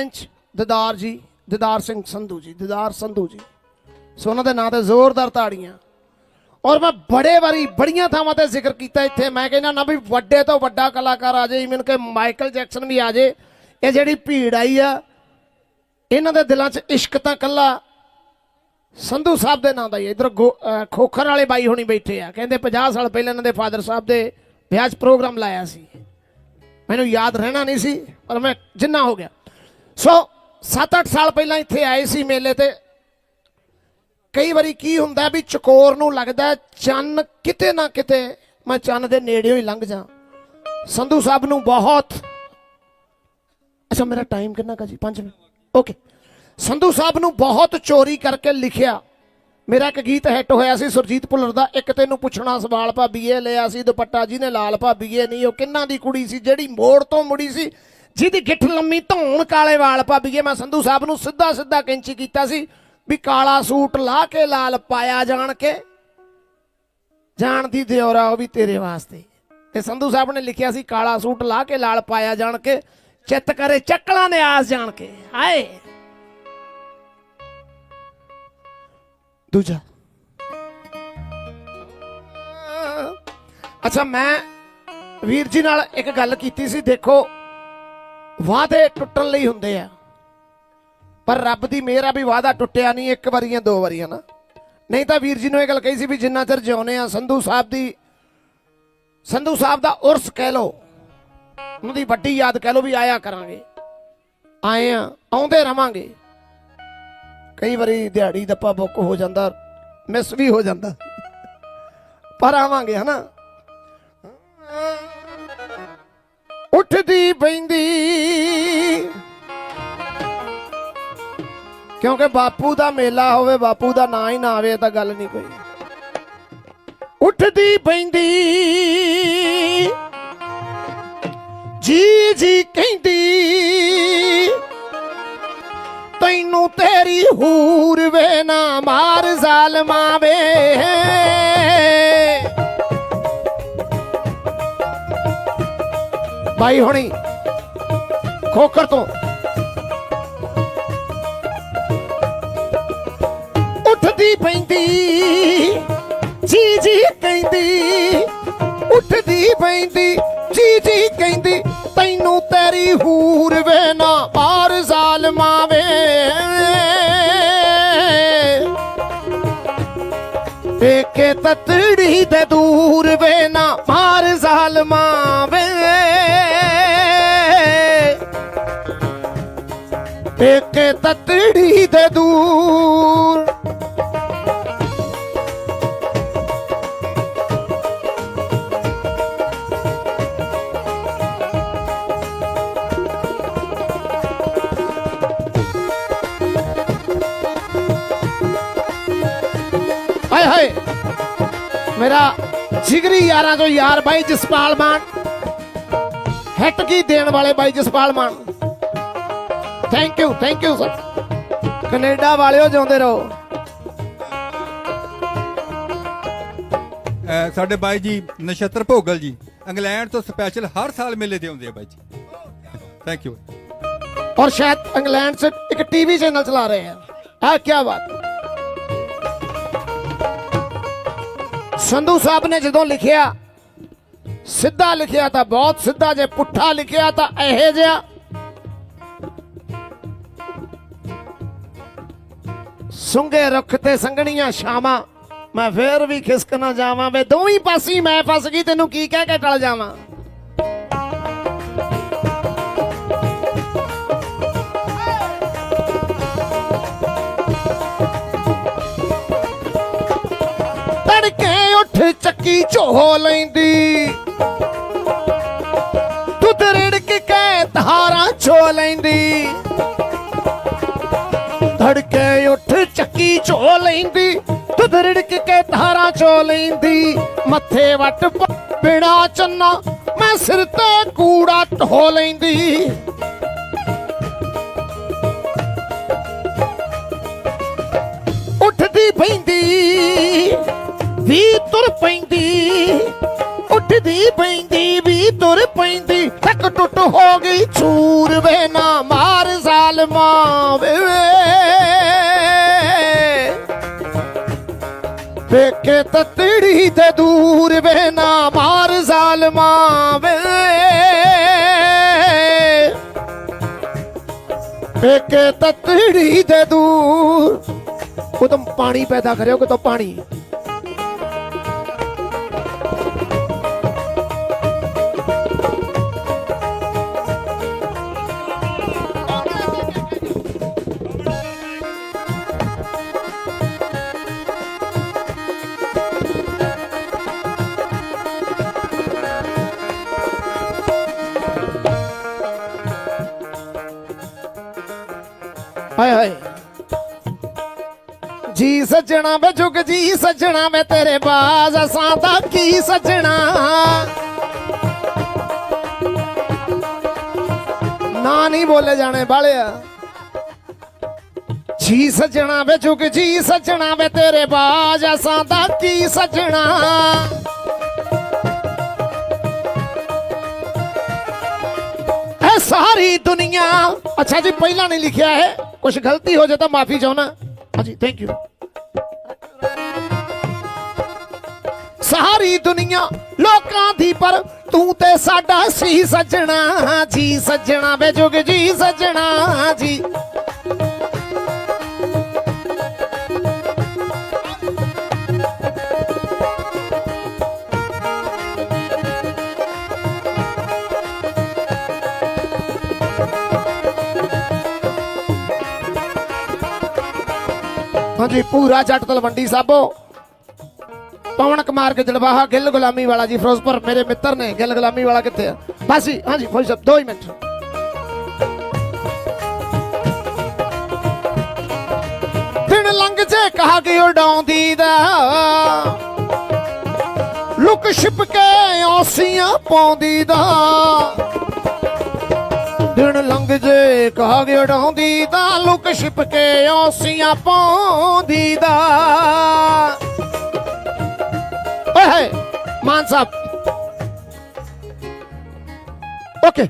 Bench Didar ਜੀ ਦਿਦਾਰ ਸਿੰਘ ਸੰਧੂ ਜੀ ਦਿਦਾਰ ਸੰਧੂ ਜੀ ਸੋ ਉਹਨਾਂ ਦੇ ਨਾਂ ਤੇ ਜ਼ੋਰਦਾਰ ਤਾੜੀਆਂ। ਔਰ ਮੈਂ ਬੜੇ ਵਾਰੀ ਬੜੀਆਂ ਥਾਵਾਂ ਤੇ ਜ਼ਿਕਰ ਕੀਤਾ ਇੱਥੇ। ਮੈਂ ਕਹਿੰਦਾ ਨਾ ਵੀ ਵੱਡੇ ਤੋਂ ਵੱਡਾ ਕਲਾਕਾਰ ਆ ਜਾਏ ਇਵਨ ਕਿ ਮਾਈਕਲ ਜੈਕਸਨ ਵੀ ਆ ਜਾਏ ਇਹ ਜਿਹੜੀ ਭੀੜ ਆਈ ਆ, ਇਹਨਾਂ ਦੇ ਦਿਲਾਂ 'ਚ ਇਸ਼ਕ ਤਾਂ ਕੱਲਾ ਸੰਧੂ ਸਾਹਿਬ ਦੇ ਨਾਂ ਦਾ ਹੀ ਹੈ। ਇੱਧਰ ਗੋ- ਖੋਖਰ ਵਾਲੇ ਬਾਈ ਹੁਣੀ ਬੈਠੇ ਆ। ਕਹਿੰਦੇ 50 ਸਾਲ ਪਹਿਲਾਂ ਇਹਨਾਂ ਦੇ ਫਾਦਰ ਸਾਹਿਬ ਦੇ ਵਿਆਹ 'ਚ ਪ੍ਰੋਗਰਾਮ ਲਾਇਆ ਸੀ। ਮੈਨੂੰ ਯਾਦ ਰਹਿਣਾ ਨਹੀਂ ਸੀ, ਪਰ ਮੈਂ ਜਿੰਨਾ ਹੋ ਗਿਆ। ਸੋ 7-8 ਸਾਲ ਪਹਿਲਾਂ ਇੱਥੇ ਆਏ ਸੀ ਮੇਲੇ ਤੇ। ਕਈ ਵਾਰੀ ਕੀ ਹੁੰਦਾ ਵੀ ਚਕੋਰ ਨੂੰ ਲੱਗਦਾ ਚੰਨ ਕਿਤੇ ਨਾ ਕਿਤੇ ਮੈਂ ਚੰਨ ਦੇ ਨੇੜਿਓਂ ਹੀ ਲੰਘ ਜਾ। ਸੰਧੂ ਸਾਹਿਬ ਨੂੰ ਬਹੁਤ। ਅੱਛਾ, ਮੇਰਾ ਟਾਈਮ ਕਿੰਨਾ ਕਾ ਜੀ? 5 ਮਿੰਟ। ਓਕੇ ਸੰਧੂ ਸਾਹਿਬ ਨੂੰ ਬਹੁਤ ਚੋਰੀ ਕਰਕੇ ਲਿਖਿਆ। ਮੇਰਾ ਇੱਕ ਗੀਤ ਹਿੱਟ ਹੋਇਆ ਸੀ ਸੁਰਜੀਤ ਭੁੱਲਰ ਦਾ। ਇੱਕ ਤੈਨੂੰ ਪੁੱਛਣਾ ਸਵਾਲ ਭਾਬੀਏ ਲਿਆ ਸੀ ਦੁਪੱਟਾ ਜਿਹਨੇ ਲਾਲ ਭਾਬੀਏ ਨਹੀਂ। ਉਹ ਕਿੰਨਾ ਦੀ ਕੁੜੀ ਸੀ? ਜਿਹੜੀ ਮੋੜ ਤੋਂ ਮੁੜੀ ਸੀ? ਜਿਹਦੀ ਗਿੱਠ ਲੰਮੀ ਧੌਣ ਕਾਲੇ ਵਾਲ ਭਾਬੀਏ ਮੈਂ ਸੰਧੂ ਸਾਹਿਬ ਨੂੰ ਸਿੱਧਾ ਸਿੱਧਾ ਕੈਂਚੀ ਕੀਤਾ ਸੀ ਵੀ ਕਾਲਾ ਸੂਟ ਲਾ ਕੇ ਲਾਲ ਪਾਇਆ ਜਾਣ ਕੇ। ਜਾਣਦੀ ਦਿਓਰਾ ਉਹ ਵੀ ਤੇਰੇ ਵਾਸਤੇ। ਤੇ ਸੰਧੂ ਸਾਹਿਬ ਨੇ ਲਿਖਿਆ ਸੀ, ਕਾਲਾ ਸੂਟ ਲਾ ਕੇ ਲਾਲ ਪਾਇਆ ਜਾਣ ਕੇ, ਚਿੱਤ ਕਰੇ ਚੱਕਲਾਂ ਨੇ ਆਸ ਜਾਣ ਕੇ। ਹਾਏ! ਦੂਜਾ। ਅੱਛਾ, ਮੈਂ ਵੀਰ ਜੀ ਨਾਲ ਇੱਕ ਗੱਲ ਕੀਤੀ ਸੀ, ਦੇਖੋ ਵਾਅਦੇ ਟੁੱਟਣ ਲਈ ਹੁੰਦੇ ਆ। ਪਰ ਰੱਬ ਦੀ ਮਿਹਰ ਆ ਵੀ ਵਾਅਦਾ ਟੁੱਟਿਆ ਨਹੀਂ, ਇੱਕ ਵਾਰੀਆਂ, ਦੋ ਵਾਰੀਆਂ ਨਾ। ਨਹੀਂ ਤਾਂ ਵੀਰ ਜੀ ਨੂੰ ਇਹ ਗੱਲ ਕਹੀ ਸੀ ਵੀ ਜਿੰਨਾ ਚਿਰ ਜਿਉਂਦੇ ਆ, ਸੰਧੂ ਸਾਹਿਬ ਦੀ, ਸੰਧੂ ਸਾਹਿਬ ਦਾ ਉਰਸ ਕਹਿ ਲੋ ਉਹਦੀ ਵੱਡੀ ਯਾਦ ਕਹਿ ਲੋ ਵੀ ਆਇਆ ਕਰਾਂਗੇ। ਆਏ ਆ, ਆਉਂਦੇ ਰਵਾਂਗੇ। ਕਈ ਵਾਰੀ ਦਿਹਾੜੀ ਦੱਪਾ ਬੁੱਕ ਹੋ ਜਾਂਦਾ, ਮਿਸ ਵੀ ਹੋ ਜਾਂਦਾ। ਪਰ ਆਵਾਂਗੇ, ਹਨਾ? ਉੱਠਦੀ ਪੈਂਦੀ ਕਿਉਂਕਿ ਬਾਪੂ ਦਾ ਮੇਲਾ ਹੋਵੇ, ਬਾਪੂ ਦਾ ਨਾਂ ਹੀ ਨਾ ਆਵੇ ਤਾਂ ਗੱਲ ਨਹੀਂ ਕੋਈ ਉੱਠਦੀ ਪੈਂਦੀ ਜੀ ਜੀ ਕਹਿੰਦੀ, ਤੈਨੂੰ ਤੇਰੀ ਹੂਰ ਵੇ ਨਾ ਮਾਰ ਜ਼ਾਲਮਾਂ ਵੇ। ਬਾਈ ਹੋਣੀ, ਖੋਖਰ ਤੋਂ। ਉੱਠਦੀ ਪੈਂਦੀ, ਜੀ ਜੀ ਕਹਿੰਦੀ, ਉੱਠਦੀ ਪੈਂਦੀ, ਜੀ ਜੀ ਕਹਿੰਦੀ, ਤੈਨੂੰ ਤੇਰੀ ਹੂਰ ਵੇ ਨਾ ਮਾਰ ਜ਼ਾਲਮਾਂ ਵੇ। ਵੇਖੇ ਤਤੜੀ ਦੇ ਦੂਰ ਵੇਖੇ ਤਤੜੀ ਦੇ ਦੂਰ। ਹਾਏ ਹਾਏ, ਮੇਰਾ ਜਿਗਰੀ ਯਾਰਾਂ ਤੋਂ ਯਾਰ ਬਾਈ ਜਸਪਾਲ ਮਾਨ। ਹਿੱਟ ਕੀ ਦੇਣ ਵਾਲੇ ਬਾਈ Jaspal Maan? thank you thank you sir Canada ਵਾਲਿਓ ਜਿਉਂਦੇ ਰਹੋ ਅਹ ਸਾਡੇ ਬਾਈ ਜੀ ਨਛੱਤਰ ਭੋਗਲ ਜੀ ਇੰਗਲੈਂਡ ਤੋਂ ਸਪੈਸ਼ਲ ਹਰ ਸਾਲ ਮੇਲੇ ਤੇ ਆਉਂਦੇ ਆ ਬਾਈ ਜੀ ਥੈਂਕ ਯੂ और शायद इंग्लैंड से एक टीवी चैनल चला रहे हैं हाँ क्या बात ਸੰਧੂ ਸਾਹਿਬ ਨੇ ਜਦੋਂ ਲਿਖਿਆ ਸਿੱਧਾ ਲਿਖਿਆ ਤਾਂ ਬਹੁਤ ਸਿੱਧਾ ਜੇ ਪੁੱਠਾ ਲਿਖਿਆ ਤਾਂ ਇਹੇ ਜਿਹਾ ਸੁੰਗੇ ਰੁੱਖ ਤੇ ਸੰਘਣੀਆਂ ਛਾਵਾਂ। ਮੈਂ ਫੇਰ ਵੀ ਖਿਸਕ ਨਾ ਜਾਵਾਂ ਵੇ, ਦੋਵੇਂ ਪਾਸੀ ਮੈਂ ਫਸ ਗਈ, ਤੈਨੂੰ ਕੀ ਕਹਿ ਕੇ ਟਲ ਜਾਵਾਂ? ਤੜਕੇ ਉੱਠ ਚੱਕੀ ਝੋ ਲੈਂਦੀ। ਦੁੱਧ ਰਿੜਕ ਕੇ ਧਾਰਾਂ ਛੋ ਲੈਂਦੀ। ਤੜਕੇ ਉੱਠ ਚੱਕੀ ਝੋ ਲੈਂਦੀ ਦੁੱਧ ਕੇ ਧਾਰਾਂ ਛੋ ਲੈਂਦੀ। ਮੱਥੇ ਵੱਟ ਬਿਨਾ ਚੰਨਾ, ਮੈਂ ਸਿਰ ਤੇ ਕੂੜਾ ਢੋ ਲੈਂਦੀ। ਉੱਠਦੀ ਪੈਂਦੀ, ਵੀ ਤੁਰ ਪੈਂਦੀ। ਉੱਠਦੀ ਪੈਂਦੀ, ਵੀ ਤੁਰ ਪੈਂਦੀ। ਥੱਕ ਟੁੱਟ ਹੋ ਗਈ ਚੂਰ ਵੇ ਨਾ ਵੇਖੇ ਤਤੜੀ ਤੇ ਦੂਰ ਵੇ ਨਾ ਮਾਰ ਜ਼ਾਲਮਾਂ ਵੇ। ਵੇਖੇ ਤਤੜੀ ਤੇ ਦੂਰ। ਉਹ ਪਾਣੀ ਪੈਦਾ ਕਰਿਓ ਕਿ ਤੋ ਪਾਣੀ? ਹਾਏ ਹਾਏ। ਜੀ ਸੱਜਣਾ ਵੇ ਜੁਗ ਜੀ ਸੱਜਣਾ ਮੈਂ ਤੇਰੇ ਬਾਜ਼, ਅਸਾਂ ਦਾ ਕੀ ਸੱਜਣਾ? ਨਾ ਨਹੀਂ ਬੋਲੇ ਜਾਣੇ ਬਾਲਿਆ। ਜੀ ਸੱਜਣਾ ਵੇ ਜੁਗ ਜੀ ਸੱਜਣਾ ਵੇ ਤੇਰੇ ਬਾਜ਼, ਅਸਾਂ ਦਾ ਕੀ ਸੱਜਣਾ? ਸਾਰੀ ਦੁਨੀਆ। ਅੱਛਾ ਜੀ, ਪਹਿਲਾਂ ਨਹੀਂ ਲਿਖਿਆ ਹੈ ਕੁਝ ਗਲਤੀ ਹੋ ਜਾਏ ਤਾਂ ਮਾਫੀ ਚਾਹਣਾ ਹਾਂਜੀ ਥੈਂਕ ਯੂ ਸਾਰੀ ਦੁਨੀਆ ਲੋਕਾਂ ਦੀ, ਪਰ ਤੂੰ ਤੇ ਸਾਡਾ ਸੀ ਸੱਜਣਾ। ਜੀ ਸੱਜਣਾ ਵੇ ਜੁਗ ਜੀ ਸੱਜਣਾ, ਜੀ। ਹਾਂਜੀ ਪੂਰਾ ਜੱਟ ਤਲਵੰਡੀ ਸਾਬੋ ਪਵਨ ਕੁਮਾਰ ਕੇ ਜਲਵਾਹਾ ਗਿੱਲ ਗੁਲਾਮੀ ਵਾਲਾ ਜੀ ਫਿਰੋਜ਼ਪੁਰ ਮੇਰੇ ਮਿੱਤਰ ਨੇ ਗਿੱਲ ਗੁਲਾਮੀ ਵਾਲਾ ਕਿੱਥੇ ਆ ਬਸ ਜੀ ਹਾਂਜੀ ਫੌਜੀ ਸਾਹਿਬ ਦੋ ਹੀ ਮਿੰਟ ਦਿਨ ਲੰਘ ਜੇ ਕਹਾ ਕਿ ਉਡਾਉਂਦੀ ਦਾ ਲੁਕ ਛਿਪ ਕੇ ਔਸੀਆਂ ਪਾਉਂਦੀ ਦਾ ਦਿਨ ਲੰਘ ਜੇ ਕਹਾ ਕਿ ਉਡਾਉਂਦੀ ਦਾ, ਲੁਕ ਛਿਪ ਕੇ ਔਸੀਆਂ ਪਾਉਂਦੀ ਦਾ ਓਏ ਮਾਨ ਸਾਹਿਬ। ਓਕੇ।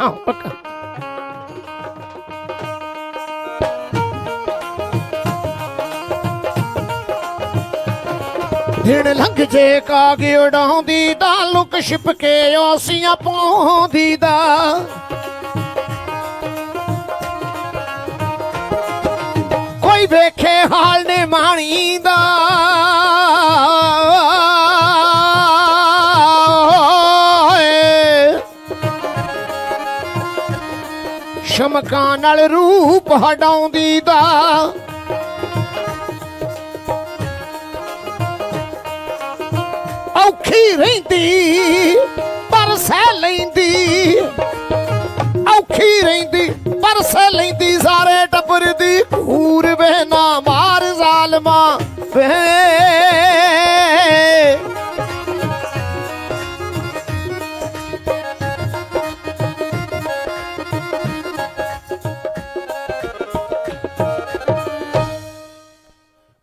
ਆਓ, ਪੱਕਾ। ਦਿਨ ਲੰਘ ਜੇ ਕਾਗੇ ਉਡਾਉਂਦੀ ਦਾ, ਲੁਕ ਛਿਪ ਕੇ ਔਸੀਆਂ ਪਾਉਂਦੀ ਦਾ। ਕੋਈ ਵੇਖੇ ਹਾਲ ਨੇ ਮਾਣੀ ਦਾ। ਸ਼ਮਕਾਂ ਨਾਲ ਰੂਪ ਹਟਾਉਂਦੀ ਦਾ। ਔਖੀ ਰਹਿੰਦੀ, ਪਰ ਸਹਿ ਲੈਂਦੀ। ਔਖੀ ਰਹਿੰਦੀ, ਪਰ ਸਹਿ ਲੈਂਦੀ ਸਾਰੇ ਟੱਬਰ ਦੀ। ਘੂਰ ਵੇ ਮਾਰ ਜ਼ਾਲਮਾ ਵੇ।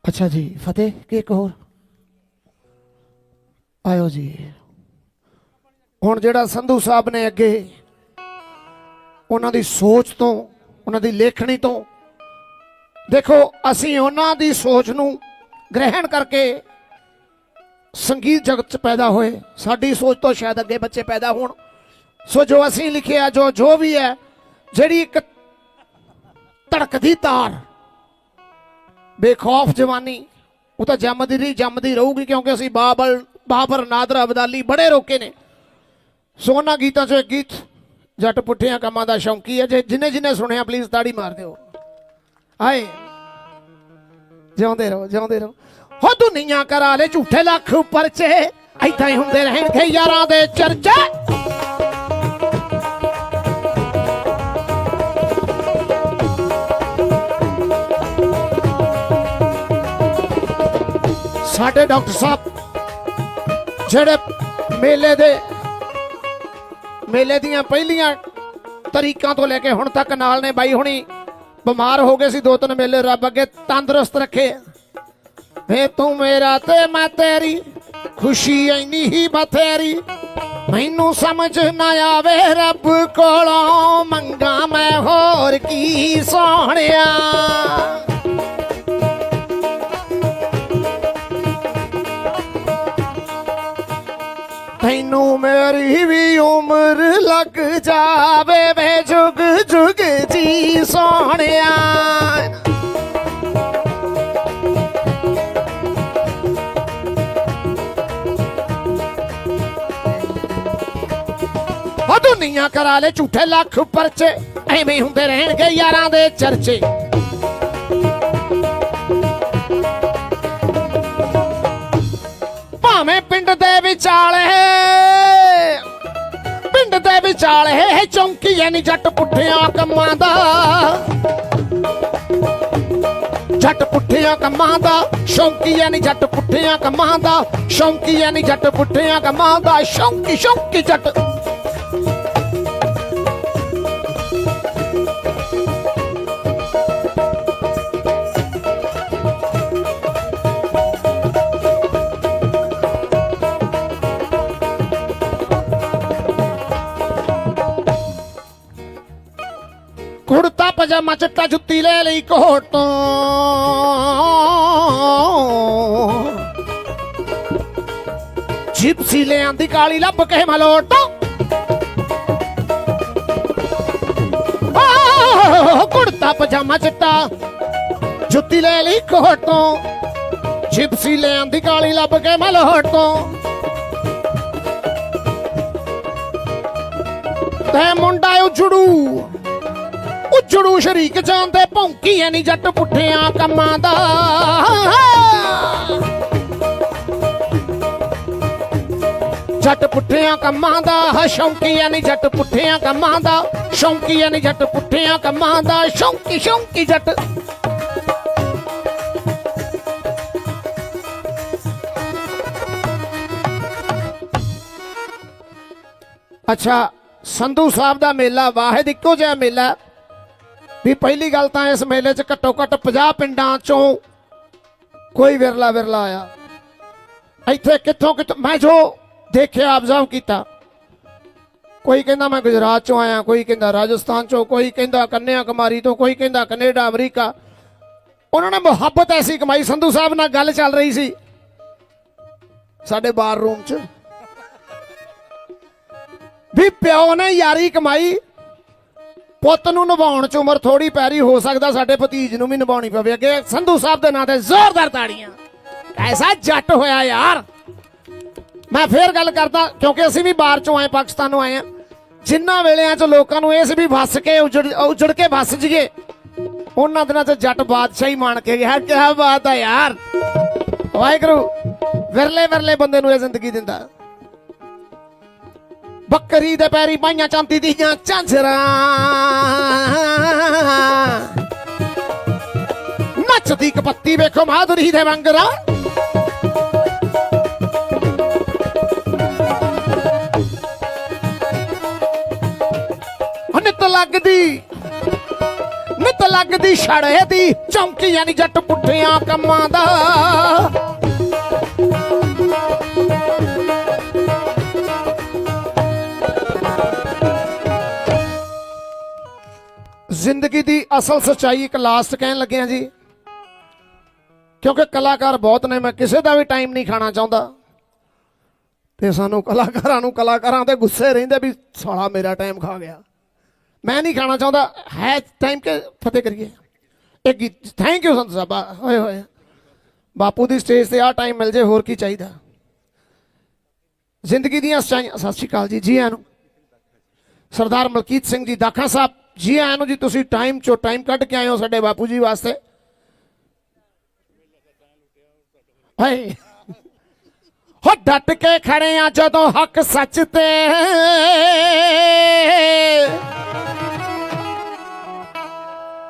ਅੱਛਾ ਜੀ, ਫਤਿਹ, ਕੀ ਇੱਕ ਹੋਰ? ਆਇਓ ਜੀ। ਹੁਣ ਜਿਹੜਾ ਸੰਧੂ ਸਾਹਿਬ ਨੇ ਅੱਗੇ ਉਹਨਾਂ ਦੀ ਸੋਚ ਤੋਂ, ਉਹਨਾਂ ਦੀ ਲੇਖਣੀ ਤੋਂ, ਦੇਖੋ, ਅਸੀਂ ਉਹਨਾਂ ਦੀ ਸੋਚ ਨੂੰ ਗ੍ਰਹਿਣ ਕਰਕੇ ਸੰਗੀਤ ਜਗਤ ਚ ਪੈਦਾ ਹੋਏ। ਸਾਡੀ ਸੋਚ ਤੋਂ ਸ਼ਾਇਦ ਅੱਗੇ ਬੱਚੇ ਪੈਦਾ ਹੋਣ। ਸੋ ਜੋ ਅਸੀਂ ਲਿਖਿਆ, ਜੋ ਜੋ ਵੀ ਹੈ, ਜਿਹੜੀ ਇੱਕ ਧੜਕਦੀ ਤਾਰ, ਬੇਖੌਫ ਜਵਾਨੀ, ਉਹ ਤਾਂ ਜੰਮਦੀ ਰਹੀ, ਜੰਮਦੀ ਰਹੂਗੀ ਕਿਉਂਕਿ ਅਸੀਂ ਬਾਬਲ ਬਾਬਰ ਨਾਦਰ ਅਬਦਾਲੀ ਬੜੇ ਰੋਕੇ ਨੇ। ਸੋ ਉਹਨਾਂ ਗੀਤਾਂ ਚੋਂ ਇੱਕ ਗੀਤ, ਜੱਟ ਪੁੱਠਿਆਂ ਕੰਮਾਂ ਦਾ ਸ਼ੌਂਕੀ ਹੈ ਜੇ ਜਿਨੇ ਜਿਨੇ ਸੁਣਿਆ ਪਲੀਜ਼ ਤਾੜੀ ਮਾਰ ਦਿਓ। ਹਾਏ। ਜਿਉਂਦੇ ਰਹੋ ਜਿਉਂਦੇ ਰਹੋ। ਹੋ ਦੁਨੀਆ ਕਰਾ ਲੈ ਝੂਠੇ ਲੱਖ ਪਰਚੇ ਐਦਾਂ ਹੀ ਹੁੰਦੇ ਰਹਿਣਗੇ ਯਾਰਾਂ ਦੇ ਚਰਚੇ। ਸਾਡੇ ਡਾਕਟਰ ਸਾਹਿਬ ਜਿਹੜੇ ਮੇਲੇ ਦੇ ਮੇਲੇ ਦੀਆਂ ਪਹਿਲੀਆਂ ਤਰੀਕਾਂ ਤੋਂ ਲੈ ਕੇ ਹੁਣ ਤੱਕ ਨਾਲ ਨੇ ਬਾਈ ਹੁਣੀ ਬਿਮਾਰ ਹੋ ਗਏ ਸੀ ਦੋ ਤਿੰਨ ਮੇਲੇ, ਰੱਬ ਅੱਗੇ ਤੰਦਰੁਸਤ ਰੱਖੇ। ਵੇ ਤੂੰ ਮੇਰਾ ਤੇ ਮੈਂ ਤੇਰੀ ਖੁਸ਼ੀ ਐਨੀ ਹੀ ਬਥੇਰੀ। ਮੈਨੂੰ ਸਮਝ ਨਾ ਆਵੇ ਰੱਬ ਕੋਲੋਂ ਮੰਗਾ ਮੈਂ ਹੋਰ ਕੀ ਸੋਹਣਿਆ। ਤੈਨੂੰ ਮੇਰੀ ਵੀ ਉਮਰ ਲੱਗ ਜਾਵੇ ਵੇ ਜੁਗ ਜੁਗ ਜੀ ਸੋਹਣਿਆ। ਦੁਨੀਆ ਕਰਾ ਲੈ ਝੂਠੇ ਲੱਖ ਪਰਚੇ, ਐਵੇਂ ਹੁੰਦੇ ਰਹਿਣਗੇ ਯਾਰਾਂ ਦੇ ਚਰਚੇ। ਦੇ ਚੌਂਕੀ ਐ ਨੀ ਜੱਟ ਪੁੱਠਿਆਂ ਕੰਮਾਂ ਦਾ। ਜੱਟ ਪੁੱਠਿਆਂ ਕੰਮਾਂ ਦਾ ਸ਼ੌਂਕੀ ਐ ਨੀ ਜੱਟ ਪੁੱਠਿਆਂ ਕੰਮਾਂ ਦਾ ਸ਼ੌਂਕੀ ਐ ਨੀ ਜੱਟ ਪੁੱਠਿਆਂ ਕੰਮਾਂ ਦਾ, ਸ਼ੌਂਕੀ ਸ਼ੌਂਕੀ ਜੱਟ ਕੁੜਤਾ ਪਜਾਮਾ ਚਿੱਟਾ ਜੁੱਤੀ ਲੈ ਲਈ ਕੋਟ। ਤੋਂ ਜਿਪਸੀ ਲੈ ਆਂਦੀ ਕਾਲੀ ਲੱਭ ਕੇ ਮਲੋਟ ਕੁੜਤਾ ਪਜਾਮਾ ਚਿੱਟਾ ਜੁੱਤੀ ਲੈ ਲਈ ਕੋਟ। ਤੋਂ ਜਿਪਸੀ ਲੈ ਆਂਦੀ ਕਾਲੀ ਲੱਭ ਕੇ ਮਲੋਟ ਤੋਂ ਤੇ ਮੁੰਡਾ ਉਜੜੂ। ਉਜੜੂ ਸ਼ਰੀਕ ਜਾਂਦੇ ਭੌਂਕੀ ਐ ਨੀ ਜੱਟ ਪੁੱਠਿਆਂ ਕੰਮਾਂ ਦਾ। ਜੱਟ ਪੁੱਠਿਆਂ ਕੰਮਾਂ ਦਾ ਹ ਸ਼ੌਂਕੀ ਐ ਨੀ ਜੱਟ ਪੁੱਠਿਆਂ ਕੰਮਾਂ ਦਾ। ਸ਼ੌਂਕੀ ਐ ਨੀ ਜੱਟ ਪੁੱਠਿਆਂ ਕੰਮਾਂ ਦਾ, ਸ਼ੌਂਕੀ ਸ਼ੌਂਕੀ ਜੱਟ। ਅੱਛਾ, ਸੰਧੂ ਸਾਹਿਬ ਦਾ ਮੇਲਾ, ਵਾਹਿਦ ਇੱਕੋ ਜਿਹਾ ਮੇਲਾ। ਵੀ ਪਹਿਲੀ ਗੱਲ ਤਾਂ ਇਸ ਮੇਲੇ 'ਚ ਘੱਟੋ ਘੱਟ 50 ਪਿੰਡਾਂ ਚੋਂ ਕੋਈ ਵਿਰਲਾ ਵਿਰਲਾ ਆਇਆ। ਇੱਥੇ ਕਿੱਥੋਂ ਕਿੱਥੋਂ ਮੈਂ ਜੋ ਦੇਖਿਆ ਆਬਜ਼ਰਵ ਕੀਤਾ। ਕੋਈ ਕਹਿੰਦਾ ਮੈਂ ਗੁਜਰਾਤ ਚੋਂ ਆਇਆ, ਕੋਈ ਕਹਿੰਦਾ ਰਾਜਸਥਾਨ ਚੋਂ, ਕੋਈ ਕਹਿੰਦਾ ਕੰਨਿਆ ਕੁਮਾਰੀ ਤੋਂ, ਕੋਈ ਕਹਿੰਦਾ ਕੈਨੇਡਾ, ਅਮਰੀਕਾ। ਉਹਨਾਂ ਨੇ ਮੁਹੱਬਤ ਐਸੀ ਕਮਾਈ। ਸੰਧੂ ਸਾਹਿਬ ਨਾਲ ਗੱਲ ਚੱਲ ਰਹੀ ਸੀ ਸਾਡੇ ਬਾਰ ਰੂਮ 'ਚ। ਵੀ ਪਿਓ ਨੇ ਯਾਰੀ ਕਮਾਈ ਪੁੱਤ ਨੂੰ ਨਿਭਾਉਣ ਚ ਉਮਰ ਥੋੜੀ ਪੈਰੀ ਹੋ ਸਕਦਾ, ਸਾਡੇ ਭਤੀਜ ਨੂੰ ਵੀ ਨਿਭਾਉਣੀ ਪਵੇ। ਅੱਗੇ ਸੰਧੂ ਸਾਹਿਬ ਦੇ ਨਾਂ ਤੇ ਜ਼ੋਰਦਾਰ ਤਾੜੀਆਂ। ਐਸਾ ਜੱਟ ਹੋਇਆ ਯਾਰ। ਮੈਂ ਫੇਰ ਗੱਲ ਕਰਦਾ, ਕਿਉਂਕਿ ਅਸੀਂ ਵੀ ਬਾਹਰ ਚੋਂ ਆਏ, ਪਾਕਿਸਤਾਨੋਂ ਆਏ ਆ। ਜਿੰਨਾ ਵੇਲਿਆਂ ਚ ਲੋਕਾਂ ਨੂੰ ਇਹ ਸੀ ਵੀ ਵਸ ਕੇ ਉਜੜ ਉਜੜ ਕੇ ਵਸ ਜੀਏ ਉਹਨਾਂ ਦਿਨਾਂ ਚ ਜੱਟ ਬਾਦਸ਼ਾਹੀ ਮਾਣ ਕੇ ਗਿਆ। ਕੀ ਬਾਤ ਆ ਯਾਰ। ਵਾਹਿਗੁਰੂ ਵਿਰਲੇ ਵਿਰਲੇ ਬੰਦੇ ਨੂੰ ਇਹ ਜ਼ਿੰਦਗੀ ਦਿੰਦਾ। ਬੱਕਰੀ ਦੇ ਪੈਰੀ ਪਾਈਆਂ ਚਾਂਦੀ ਦੀਆਂ ਝਾਂਜਰਾਂ। ਨੱਚਦੀ ਕਪੱਤੀ ਵੇਖੋ ਮਾਧੁਰੀ ਦੇ ਵਾਂਗਰਾ। ਨਿਤ ਲੱਗਦੀ ਨਿਤ ਲੱਗਦੀ ਛੜੇ ਦੀ ਚੌਂਕੀ ਯਾਨੀ ਜੱਟ ਪੁੱਠਿਆਂ ਕੰਮਾਂ ਦਾ। ਜ਼ਿੰਦਗੀ ਦੀ ਅਸਲ ਸਚਾਈ ਇੱਕ ਲਾਸਟ ਕਹਿਣ ਲੱਗਿਆ ਜੀ। ਕਿਉਂਕਿ ਕਲਾਕਾਰ ਬਹੁਤ ਨੇ, ਮੈਂ ਕਿਸੇ ਦਾ ਵੀ ਟਾਈਮ ਨਹੀਂ ਖਾਣਾ ਚਾਹੁੰਦਾ। ਤੇ ਸਾਨੂੰ ਕਲਾਕਾਰਾਂ ਨੂੰ ਕਲਾਕਾਰਾਂ ਦੇ ਗੁੱਸੇ ਰਹਿੰਦੇ ਵੀ ਸਾਲਾ ਮੇਰਾ ਟਾਈਮ ਖਾ ਗਿਆ। ਮੈਂ ਨਹੀਂ ਖਾਣਾ ਚਾਹੁੰਦਾ। ਹੈ ਟਾਈਮ ਕੇ ਫਤਿਹ ਕਰੀਏ। ਇੱਕ ਥੈਂਕ ਯੂ ਸੰਤ ਸਾਹਿਬ। ਹੋਏ ਹੋਏ। ਬਾਪੂ ਦੀ ਸਟੇਜ ਤੇ ਆ ਟਾਈਮ ਮਿਲ ਜੇ, ਹੋਰ ਕੀ ਚਾਹੀਦਾ? ਜ਼ਿੰਦਗੀ ਦੀਆਂ ਸੱਚਾਈਆਂ ਸਤਿ ਸ਼੍ਰੀ ਅਕਾਲ ਜੀ ਜੀ ਆਇਆਂ ਸਰਦਾਰ ਮਲਕੀਤ ਸਿੰਘ ਜੀ ਦਾਖਾ ਸਾਹਿਬ। ਜੀ ਆਇਆਂ ਨੂੰ ਜੀ ਤੁਸੀਂ ਟਾਈਮ ਚੋਂ ਟਾਈਮ ਕੱਢ ਕੇ ਆਏ ਹੋ ਸਾਡੇ ਬਾਪੂ ਜੀ ਵਾਸਤੇ। ਹਾਏ। ਹੋ ਡਟ ਕੇ ਖੜੇ ਆ ਜਦੋਂ ਹੱਕ ਸੱਚ ਤੇ।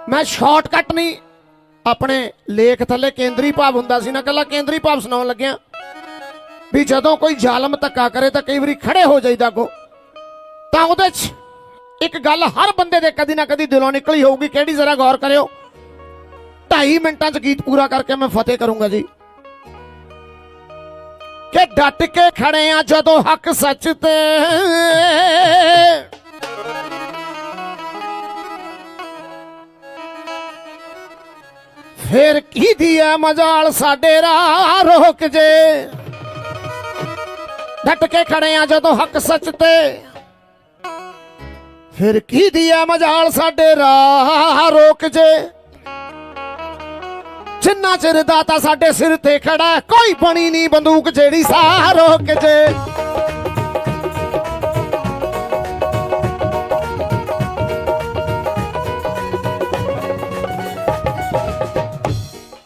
ਮੈਂ ਸ਼ਾਰਟਕਟ ਨਹੀਂ, ਆਪਣੇ ਲੇਖ ਥੱਲੇ ਕੇਂਦਰੀ ਭਾਵ ਹੁੰਦਾ ਸੀ ਨਾ ਕੱਲਾ ਕੇਂਦਰੀ ਭਾਵ ਸੁਣਾਉਣ ਲੱਗਿਆ। ਵੀ ਜਦੋਂ ਕੋਈ ਜ਼ਾਲਮ ਧੱਕਾ ਕਰੇ ਤਾਂ ਕਈ ਵਾਰੀ ਖੜੇ ਹੋ ਜਾਈਦਾ ਅੱਗੋਂ। ਤਾਂ ਉਹਦੇ 'ਚ ਇੱਕ ਗੱਲ ਹਰ ਬੰਦੇ ਦੇ ਕਦੀ ਨਾ ਕਦੀ ਦਿਲੋਂ ਨਿਕਲੀ ਹੋਊਗੀ। ਕਿਹੜੀ ਜ਼ਰਾ ਗੌਰ ਕਰਿਓ। 2.5 ਮਿੰਟਾਂ 'ਚ ਗੀਤ ਪੂਰਾ ਕਰਕੇ ਮੈਂ ਫਤਿਹ ਕਰੂੰਗਾ ਜੀ। ਕਿ ਡਟ ਕੇ ਖੜੇ ਆ ਜਦੋਂ ਹੱਕ ਸੱਚ ਤੇ। ਫੇਰ ਕੀ ਦੀ ਐ ਮਜਾਲ ਸਾਡੇ ਰਾਹ ਰੋਕ ਜੇ। ਡਟ ਕੇ ਖੜੇ ਆ ਜਦੋਂ ਹੱਕ ਸੱਚ ਤੇ। ਫਿਰ ਕੀ ਦੀ ਮਜਾਲ ਸਾਡੇ ਰਾਹ ਰੋਕ ਜੇ? ਜਿੰਨਾ ਚਿਰ ਦਾਤਾ ਸਾਡੇ ਸਿਰ ਤੇ ਖੜਾ ਕੋਈ ਬਣੀ ਨਹੀਂ ਬੰਦੂਕ ਜਿਹੜੀ ਸਾਹ ਰੋਕ ਜੇ।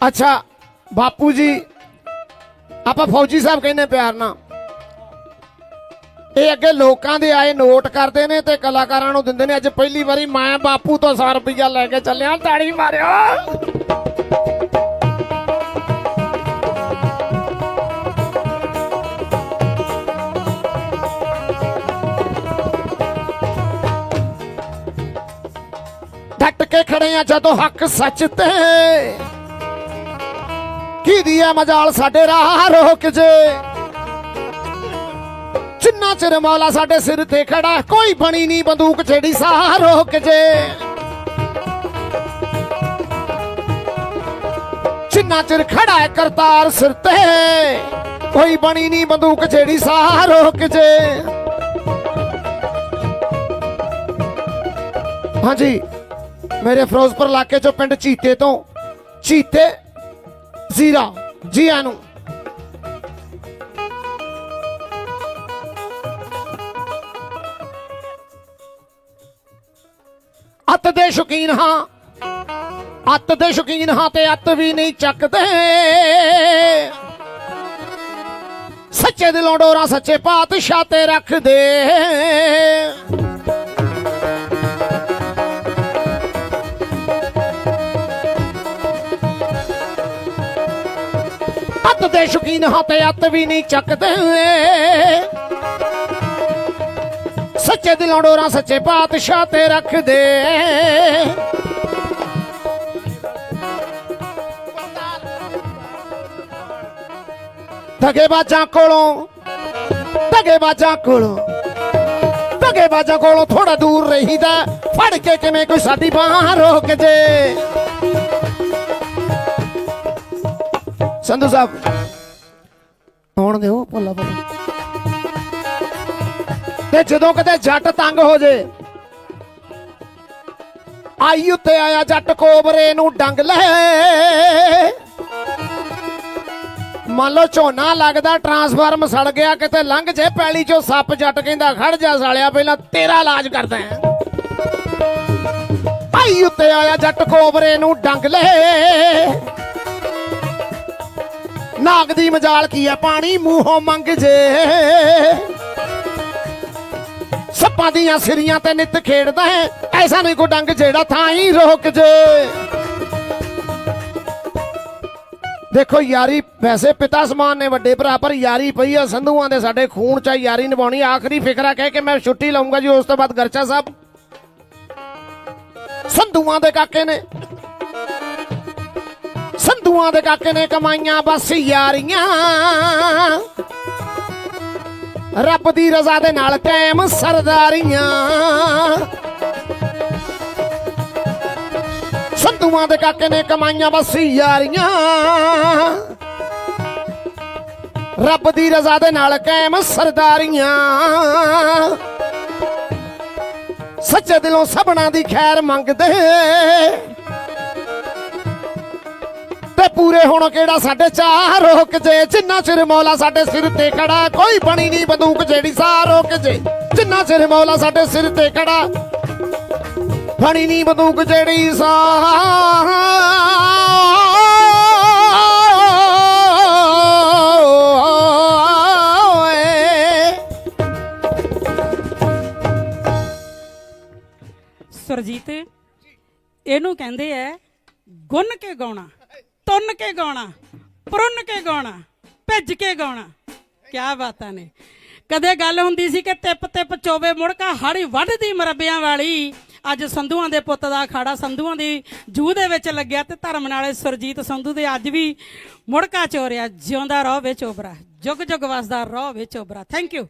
ਅੱਛਾ, ਬਾਪੂ ਜੀ, ਆਪਾਂ ਫੌਜੀ ਸਾਹਿਬ ਕਹਿੰਦੇ ਪਿਆਰ ਨਾਲ। ਇਹ ਅੱਗੇ ਲੋਕਾਂ ਦੇ ਆਏ ਨੋਟ ਕਰਦੇ ਨੇ ਤੇ ਕਲਾਕਾਰਾਂ ਨੂੰ ਦਿੰਦੇ ਨੇ। ਅੱਜ ਪਹਿਲੀ ਵਾਰੀ ਮੈਂ ਬਾਪੂ ਤੋਂ 100 ਰੁਪਇਆ ਲੈ ਕੇ ਚੱਲਿਆ। ਤਾੜੀ ਮਾਰਿਓ। ਡਟ ਕੇ ਖੜੇ ਆ ਜਦੋਂ ਹੱਕ ਸੱਚ ਤੇ। ਕੀ ਦੀਆ ਮਜਾਲ ਸਾਡੇ ਰਾਹ ਰੋਕ ਜੇ। ਜਿੰਨਾ ਚਿਰ ਮੌਲਾ ਸਾਡੇ ਸਿਰ ਤੇ ਖੜਾ, ਕੋਈ ਬਣੀ ਨਹੀਂ ਬੰਦੂਕ ਛੇੜੀ ਸਾਹ ਰੋਕ ਜੇ। ਜਿੰਨਾ ਚਿਰ ਖੜਾ ਹੈ ਕਰਤਾਰ ਸਿਰ ਤੇ, ਕੋਈ ਬਣੀ ਨਹੀਂ ਬੰਦੂਕ ਛੇੜੀ ਸਾਹ ਰੋਕ ਜੇ। ਹਾਂਜੀ, ਮੇਰੇ ਫਿਰੋਜ਼ਪੁਰ ਇਲਾਕੇ ਚੋਂ ਪਿੰਡ ਚੀਤੇ ਤੋਂ, ਚੀਤੇ, ਜ਼ੀਰਾ ਜੀ ਆਇਆਂ ਅੱਤ ਦੇ ਸ਼ੌਕੀਨ ਹਾਂ। ਅੱਤ ਦੇ ਸ਼ੌਕੀਨ ਹਾਂ ਤੇ ਅੱਤ ਵੀ ਨਹੀਂ ਚੱਕਦੇ। ਸੱਚੇ ਦਿਲੋਂ ਡੋਰਾ ਸੱਚੇ ਪਾਤਸ਼ਾਹ ਤੇ ਰੱਖਦੇ। ਅੱਤ ਦੇ ਸ਼ੌਕੀਨ ਹਾਂ ਤੇ ਅੱਤ ਵੀ ਨਹੀਂ ਚੱਕਦੇ। ਸੱਚੇ ਦਿਲੋਂ ਡੋਰਾ ਸੱਚੇ ਪਾਤਸ਼ਾਹ ਤੇ ਰੱਖਦੇ। ਧਗੇਬਾਜ਼ਾਂ ਕੋਲੋਂ ਧਗੇਬਾਜ਼ਾਂ ਕੋਲੋਂ ਧਗੇਬਾਜ਼ਾਂ ਕੋਲੋਂ ਥੋੜਾ ਦੂਰ ਰਹੀਦਾ ਫੜ ਕੇ ਕਿਵੇਂ ਕੋਈ ਸਾਡੀ ਬਾਹ ਰੋਕ ਜੇ। ਸੰਧੂ ਸਾਹਿਬ ਆਉਣ ਦਿਓ ਭੁੱਲਾ ਭੁੱਲਾ। ਤੇ ਜਦੋਂ ਕਦੇ ਜੱਟ ਤੰਗ ਹੋ ਜੇ, ਆਈ ਉੱਤੇ ਆਇਆ ਜੱਟ ਕੋਬਰੇ ਨੂੰ ਡੰਗ ਲੈ। ਮੰਨ ਲਓ ਝੋਨਾ ਲੱਗਦਾ, ਟਰਾਂਸਫਾਰਮ ਸੜ ਗਿਆ, ਕਿਤੇ ਲੰਘ ਜੇ ਪੈਲੀ ਚੋਂ ਸੱਪ ਜੱਟ ਕਹਿੰਦਾ, ਖੜ ਜਾ ਸਾਲਿਆ, ਪਹਿਲਾਂ ਤੇਰਾ ਇਲਾਜ ਕਰਦਾ ਆਈ ਉੱਤੇ ਆਇਆ ਜੱਟ ਕੋਬਰੇ ਨੂੰ ਡੰਗ ਲੈ। ਨਾਗ ਦੀ ਮਜਾਲ ਕੀ ਹੈ ਪਾਣੀ ਮੂੰਹੋਂ ਮੰਗ ਜੇ। ਸੱਪਾਂ ਦੀਆਂ ਸਿਰੀਆਂ ਤੇ ਨਿੱਤ ਖੇਡਦਾ ਹੈ। ਐਸਾ ਨਹੀਂ ਕੋ ਡੰਗ ਜਿਹੜਾ ਥਾਂ ਹੀ ਰੋਕ ਜੇ। ਦੇਖੋ, ਯਾਰੀ, ਵੈਸੇ ਪਿਤਾ ਸਮਾਨ ਨੇ ਵੱਡੇ ਭਰਾ, ਪਰ ਯਾਰੀ ਪਈ ਆ। ਸੰਧੂਆਂ ਦੇ ਸਾਡੇ ਖੂਨ ਚ ਯਾਰੀ ਨਿਭਾਉਣੀ ਆਖਰੀ ਫਿਕਰਾ ਕਹਿ ਕੇ ਮੈਂ ਛੁੱਟੀ ਲਾਉਂਗਾ ਜੀ, ਉਸ ਤੋਂ ਬਾਅਦ ਗਰਚਾ ਸਾਹਿਬ। ਸੰਧੂਆਂ ਦੇ ਕਾਕੇ ਨੇ। ਸੰਧੂਆਂ ਦੇ ਕਾਕੇ ਨੇ ਕਮਾਈਆਂ ਬਸ ਯਾਰੀਆਂ। ਰੱਬ ਦੀ ਰਜ਼ਾ ਦੇ ਨਾਲ ਕਾਇਮ ਸਰਦਾਰੀਆਂ। ਸੰਧੂਆਂ ਦੇ ਕਾਕੇ ਨੇ ਕਮਾਈਆਂ ਬਸ ਯਾਰੀਆਂ। ਰੱਬ ਦੀ ਰਜ਼ਾ ਦੇ ਨਾਲ ਕਾਇਮ ਸਰਦਾਰੀਆਂ। ਸੱਚੇ ਦਿਲੋਂ ਸਭਨਾ ਦੀ ਖੈਰ ਮੰਗਦੇ। ਤੇ ਪੂਰੇ ਹੋਣ ਕਿਹੜਾ ਸਾਡੇ ਚਾਹ ਰੋਕ ਜੇ? ਜਿੰਨਾ ਚਿਰ ਮੌਲਾ ਸਾਡੇ ਸਿਰ ਤੇ ਖੜਾ, ਕੋਈ ਬਣੀ ਨਹੀਂ ਬੰਦੂਕ ਜਿਹੜੀ ਸਾਹ ਰੋਕ ਜੇ। ਜਿੰਨਾ ਚਿਰ ਮੌਲਾ ਸਾਡੇ ਸਿਰ ਤੇ ਖੜਾ, ਬਣੀ ਨਹੀਂ ਬੰਦੂਕ ਜਿਹੜੀ ਸਾਹ ਸੁਰਜੀਤ, ਇਹਨੂੰ ਕਹਿੰਦੇ ਐ, ਗੁੰਨ ਕੇ ਗਾਉਣਾ। ਤੁੰਨ ਕੇ ਗਾਉਣਾ, ਪੁਰਨ ਕੇ ਗਾਉਣਾ, ਭਿੱਜ ਕੇ ਗਾਉਣਾ। ਕੀ ਬਾਤਾਂ ਨੇ। ਕਦੇ ਗੱਲ ਹੁੰਦੀ ਸੀ ਕਿ ਟਿਪ ਟਿਪ ਚੋਵੇ ਮੁੜਕਾ ਹਾੜੀ ਵੱਢਦੀ ਮਰੱਬਿਆਂ ਵਾਲੀ। ਅੱਜ ਸੰਧੂਆਂ ਦੇ ਪੁੱਤ ਦਾ ਅਖਾੜਾ ਸੰਧੂਆਂ ਦੀ ਜੂਹ ਦੇ ਵਿੱਚ ਲੱਗਿਆ ਤੇ ਧਰਮ ਨਾਲੇ ਸੁਰਜੀਤ ਸੰਧੂ ਦੇ ਅੱਜ ਵੀ ਮੁੜਕਾ ਚੋਰਿਆ, ਜਿਉਂਦਾ ਰਹੋ ਵਿੱਚ ਓਬਰਾ ਜੁਗ ਜੁਗ ਵਸਦਾ ਰਹੋ ਵਿੱਚ ਓਬਰਾ ਥੈਂਕ ਯੂ